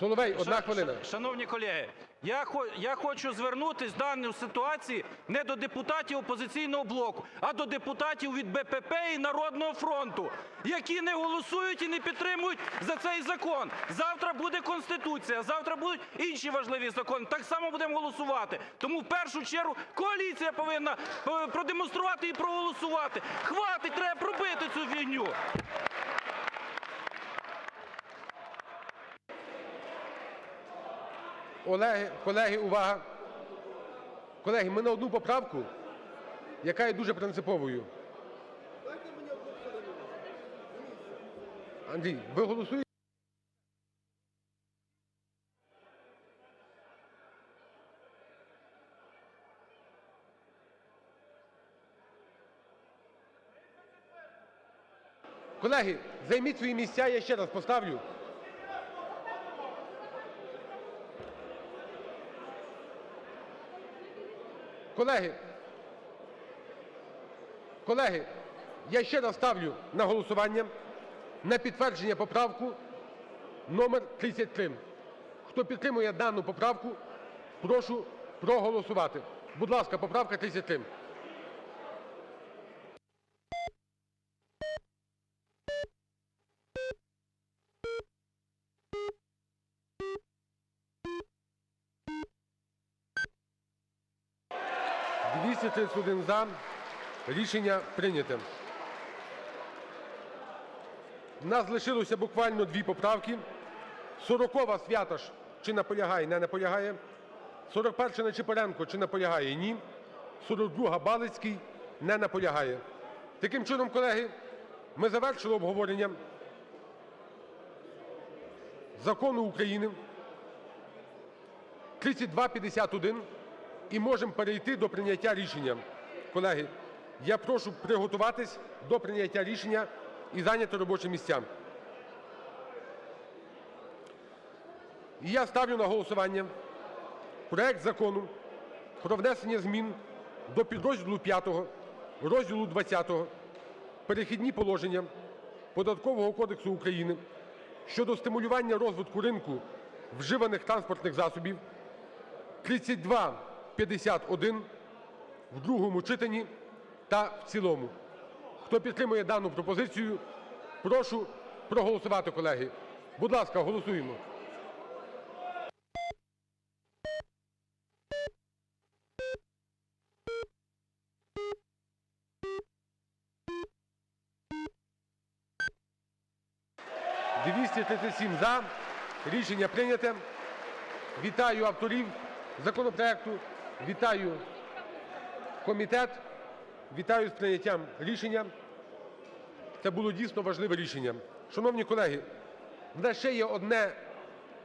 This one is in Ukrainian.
Соловей, одна хвилина. ша- Шановні колеги, я хо- я хочу звернутись в даній ситуації не до депутатів "Опозиційного блоку", а до депутатів від БПП і "Народного фронту", які не голосують і не підтримують за цей закон. Завтра буде Конституція, завтра будуть інші важливі закони. Так само будемо голосувати. Тому в першу чергу коаліція повинна е, продемонструвати і проголосувати. Хватить, треба пробити цю фігню. Колеги, увага! Колеги, ми на одну поправку, яка є дуже принциповою. Андрій, ви голосуєте? Колеги, займіть свої місця, я ще раз поставлю. Колеги, колеги, я ще раз ставлю на голосування на підтвердження поправку номер 33. Хто підтримує дану поправку, прошу проголосувати. Будь ласка, поправка 33. – 231 «за». Рішення прийняте. У нас лишилося буквально дві поправки. 40-а, Святаш. Чи наполягає? Не наполягає. 41-а, Нечипоренко. Чи наполягає? Ні. 42-а, Балицький. Не наполягає. Таким чином, колеги, ми завершили обговорення Закону України 3251 і можемо перейти до прийняття рішення. Колеги, я прошу приготуватись до прийняття рішення і зайняти робочі місця. І я ставлю на голосування проект Закону про внесення змін до підрозділу 5 розділу ХХ "Перехідні положення" Податкового кодексу України щодо стимулювання розвитку ринку вживаних транспортних засобів (3251) в другому читанні та в цілому. Хто підтримує дану пропозицію, прошу проголосувати, колеги. Будь ласка, голосуємо. «237 – за». Рішення прийняте. Вітаю авторів законопроекту, вітаю комітет, вітаю з прийняттям рішення. Це було дійсно важливе рішення. Шановні колеги, в нас ще є одне